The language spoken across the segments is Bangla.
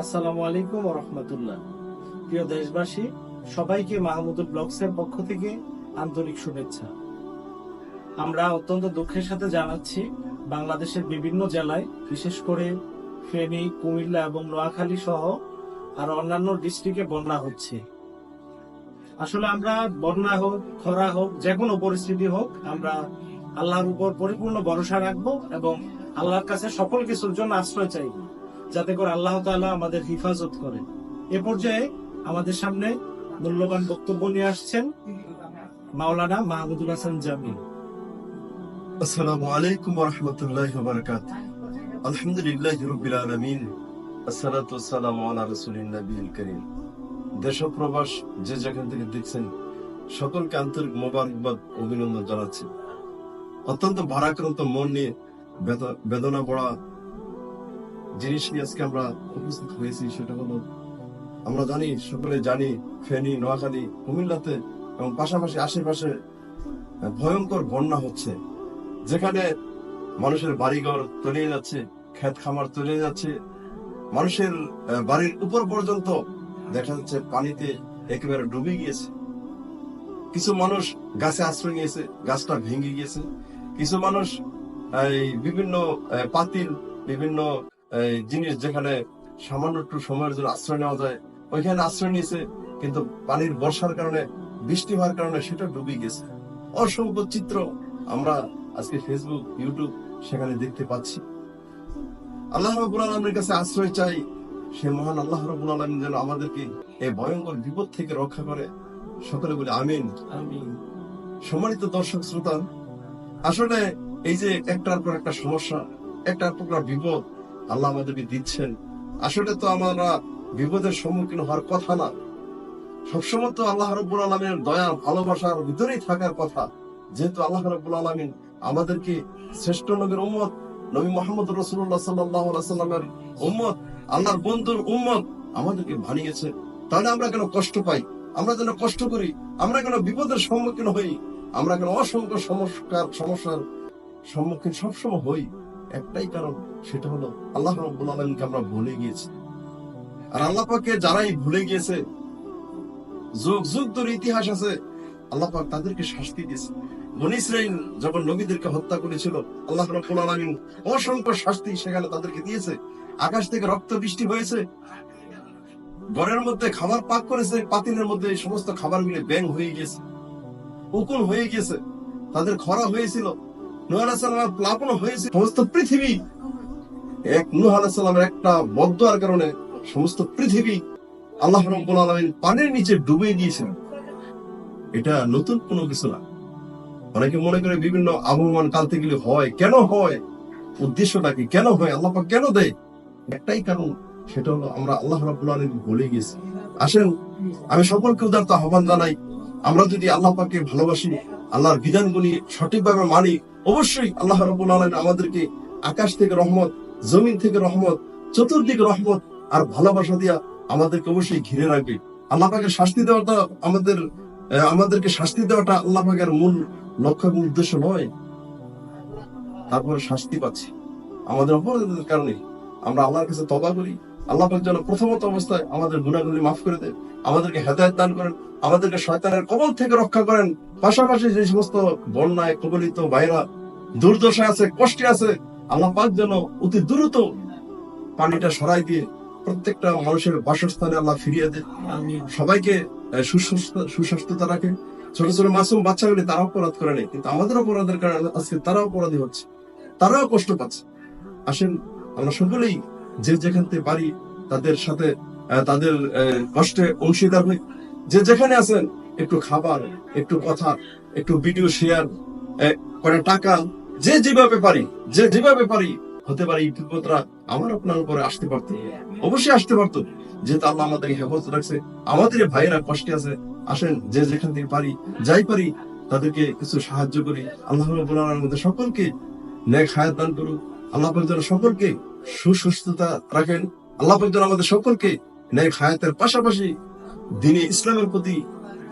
আসসালামু আলাইকুম রহমতুল্লাহ। প্রিয় দেশবাসী, সবাইকে মাহমুদুল ব্লগসের পক্ষ থেকে আন্তরিক শুভেচ্ছা। আমরা অত্যন্ত দুঃখের সাথে জানাচ্ছি, বাংলাদেশের বিভিন্ন জেলায়, বিশেষ করে ফেনী, কুমিল্লা এবং নোয়াখালী সহ আর অন্যান্য ডিস্ট্রিক্টে বন্যা হচ্ছে। আসলে আমরা বন্যা হোক, খরা হোক যে কোনো পরিস্থিতি হোক, আমরা আল্লাহর উপর পরিপূর্ণ ভরসা রাখব এবং আল্লাহর কাছে সকল কিছুর জন্য আশ্রয় চাইব। যাতে করে আল্লাহ তাআলা আমাদের হিফাজত করেন এ পর্যায়ে আমাদের সামনে মূল্যবান বক্তব্য নিয়ে আসছেন মাওলানা মাহমুদুল হাসান জামিল। আসসালামু আলাইকুম ওরহমতুল্লাহ বারকাত আলহামদুলিল্লাহ রবিল আলমিন। যে যেখান থেকে দেখছেন, সকলকে আন্তরিক মোবারকবাদ, অভিনন্দন জানাচ্ছি। অত্যন্ত ভারাক্রান্ত মন নিয়ে বেদ- বেদনা পড়া জিনিস নিয়ে আজকে আমরা উপস্থিত হয়েছি সেটা হলো, আমরা জানি, সকলে জানি, ফেনী, নোয়াখালী, কুমিল্লাতে এবং পাশাপাশি আশেপাশে ভয়ঙ্কর বন্যা হচ্ছে। যেখানে মানুষের বাড়িঘর তলিয়ে যাচ্ছে, ক্ষেত খামার তলিয়ে যাচ্ছে। মানুষের বাড়ির উপর পর্যন্ত দেখা যাচ্ছে পানিতে একেবারে ডুবে গিয়েছে। কিছু মানুষ গাছে আশ্রয় নিয়েছে, গাছটা ভেঙে গিয়েছে। কিছু মানুষ এই বিভিন্ন পাতিল, বিভিন্ন জিনিস যেখানে সামান্য একটু সময়ের জন্য আশ্রয় নেওয়া যায় ওইখানে আশ্রয় নিয়েছে কিন্তু পানির বর্ষার কারণে বৃষ্টি হওয়ার কারণে সেটা ডুবে গেছে। অসংখ্য চিত্র আমরা আজকে ফেসবুক ইউটিউব সেখানে দেখতে পাচ্ছি। আল্লাহ রবুল আলমের কাছে আশ্রয় চাই সে মহান আল্লাহ রবুল আলম যেন আমাদেরকে এই ভয়ঙ্কর বিপদ থেকে রক্ষা করে। সকলে বলে আমিন। আমি সম্মানিত দর্শক শ্রোতা আসলে এই যে একটার পর একটা সমস্যা একটার পর একটা বিপদ আল্লাহ আমাদেরকে দিচ্ছেন। আসলে তো আমরা বিপদের সম্মুখীন হওয়ার কথা না। সবসময় তো আল্লাহ রব্বুল আলমের দয়া, ভালোবাসার ভিতরেই থাকার কথা। যেহেতু আল্লাহ রব্বুল আলমিন আমাদেরকে শ্রেষ্ঠ নবীর উম্মত, নবী মোহাম্মদ রসুল্লাহ সাল্লাহ সাল্লামের উম্মত, আল্লাহর বন্ধুর উম্মত আমাদেরকে বানিয়েছে। তাহলে আমরা কেন কষ্ট পাই? আমরা যেন কষ্ট করি, আমরা কেন বিপদের সম্মুখীন হই? আমরা কেন অসংখ্য সমস্যার সমস্যার সম্মুখীন সবসময় হই। একটাই কারণ, সেটা হলো আল্লাহ রব্বুল আলমকে আমরা ভুলে গিয়েছি। আর আল্লাহ যারাই ভুলে গিয়েছে, যুগ যুগ ধরে ইতিহাস আছে, আল্লাহ পাক তাদেরকে শাস্তি দিয়েছে। যখন নবীদেরকে হত্যা করেছিল, আল্লাহ রব্বুল আলামিন অসংখ্য শাস্তি সেখানে তাদেরকে দিয়েছে। আকাশ থেকে রক্ত বৃষ্টি হয়েছে, ঘরের মধ্যে খাবার পাক করেছে, পাতিলের মধ্যে সমস্ত খাবারগুলি ব্যাং হয়ে গেছে উকুন হয়ে গেছে তাদের খরা হয়েছিল। অনেকে মনে করে বিভিন্ন আবহমান কাল থেকে হয়, কেন হয়? উদ্দেশ্যটা কি, কেন হয়? আল্লাহ কেন দেয়? একটাই কারণ, সেটা হলো আমরা আল্লাহ রাব্বুল আলামিন ভুলে গেছি। আসেন, আমি সকলকে উদারত আহ্বান জানাই, আমরা যদি আল্লাহ পাককে ভালোবাসি, আল্লাহর বিধানগুলি সঠিকভাবে মানি অবশ্যই আল্লাহ রাব্বুল আলামিন আমাদেরকে আকাশ থেকে রহমত, জমিন থেকে রহমত, চতুর্দিকে রহমত আর ভালোবাসা দিয়া আমাদেরকে অবশ্যই ঘিরে রাখবে। আল্লাহ পাকের শাস্তি দেওয়াটা আমাদের আমাদেরকে শাস্তি দেওয়াটা আল্লাহ পাকের মূল লক্ষ্য এবং উদ্দেশ্য নয়। তারপরে শাস্তি পাচ্ছি। আমাদের অপরাধের কারণে আমরা আল্লাহর কাছে তবা করি। আল্লাহ পাক যেন প্রথমত অবস্থায় আমাদের গুণাগুলি মাফ করে দেন আমাদেরকে হেদায়ত দান করেন আমাদেরকে শয়তানের কবল থেকে রক্ষা করেন। পাশাপাশি যে সমস্ত বন্যায় কবলিত ভাইরা দুর্দশা আছে কষ্টে আছে আল্লাহ পাক যেন অতি দ্রুত পানিটা সরাই দিয়ে প্রত্যেকটা মানুষের বাসস্থানে আল্লাহ ফিরিয়ে দেন। সবাইকে সুস্বাস্থ্যতা রাখে। ছোট ছোট মাসুম বাচ্চাগুলি তারাও অপরাধ করে নেই কিন্তু আমাদের অপরাধের কারণে আজকে তারাও অপরাধী হচ্ছে তারাও কষ্ট পাচ্ছে। আসেন আমরা সকলেই যে যেখান থেকে পারি তাদের সাথে তাদের কষ্টে অংশীদার হই যে যেখানে আছেন, একটু খাবার, একটু কথা, একটু ভিডিও শেয়ার কটা টাকা, যে যেভাবে পারি, যে যেভাবে পারি, হতে পারে এই বিপদরা আমার আপনার উপরে আসতে পারতো। অবশ্যই আসতে পারতো। যেহেতু আল্লাহ আমাদেরকে হেফাজত রাখছে, আমাদের ভাইয়েরা কষ্টে আছে, আসেন, যে যেখান থেকে পারি, যাই পারি, তাদেরকে কিছু সাহায্য করি। আল্লাহ রাব্বুল আলামিন আমাদের সকলকে নেক হায়াত দান করুক। আল্লাহ সকলকে সুস্বাস্থ্যতা রাখেন। আল্লাহ পাক আমাদের সকলকে নেক হায়াতের পাশাপাশি দিনে ইসলামের প্রতি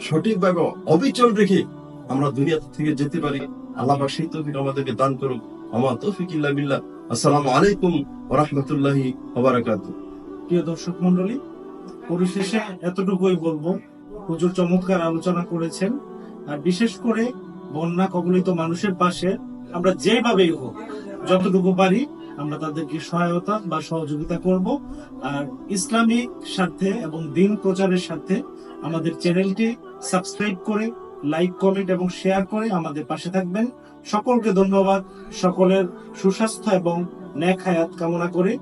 সঠিকভাবে অবিচল রেখে আমরা দুনিয়া থেকে যেতে পারি। আল্লাহ সেই তৌফিক আমাদেরকে দান করুক। আমার তৌফিক ইল্লা আসসালামু আলাইকুম ওয়া রাহমাতুল্লাহি প্রিয় দর্শক মন্ডলী পরিশেষে এতটুকুই বলব। হুজুর চমৎকার আলোচনা করেছেন। আর বিশেষ করে বন্যা কবলিত মানুষের পাশে আমরা যেভাবেই হোক, যতটুকু পারি আমরা তাদেরকে সহায়তা বা সহযোগিতা করব। আর ইসলামিক স্বার্থে এবং দিন প্রচারের স্বার্থে আমাদের চ্যানেলটি সাবস্ক্রাইব করে, লাইক, কমেন্ট এবং শেয়ার করে আমাদের পাশে থাকবেন। সকলকে ধন্যবাদ। সকলের সুস্বাস্থ্য এবং ন্যাক হায়াত কামনা করে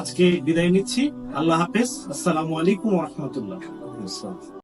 আজকে বিদায় নিচ্ছি। আল্লাহ হাফেজ। আসসালামু আলাইকুম রহমতুল্লাহ।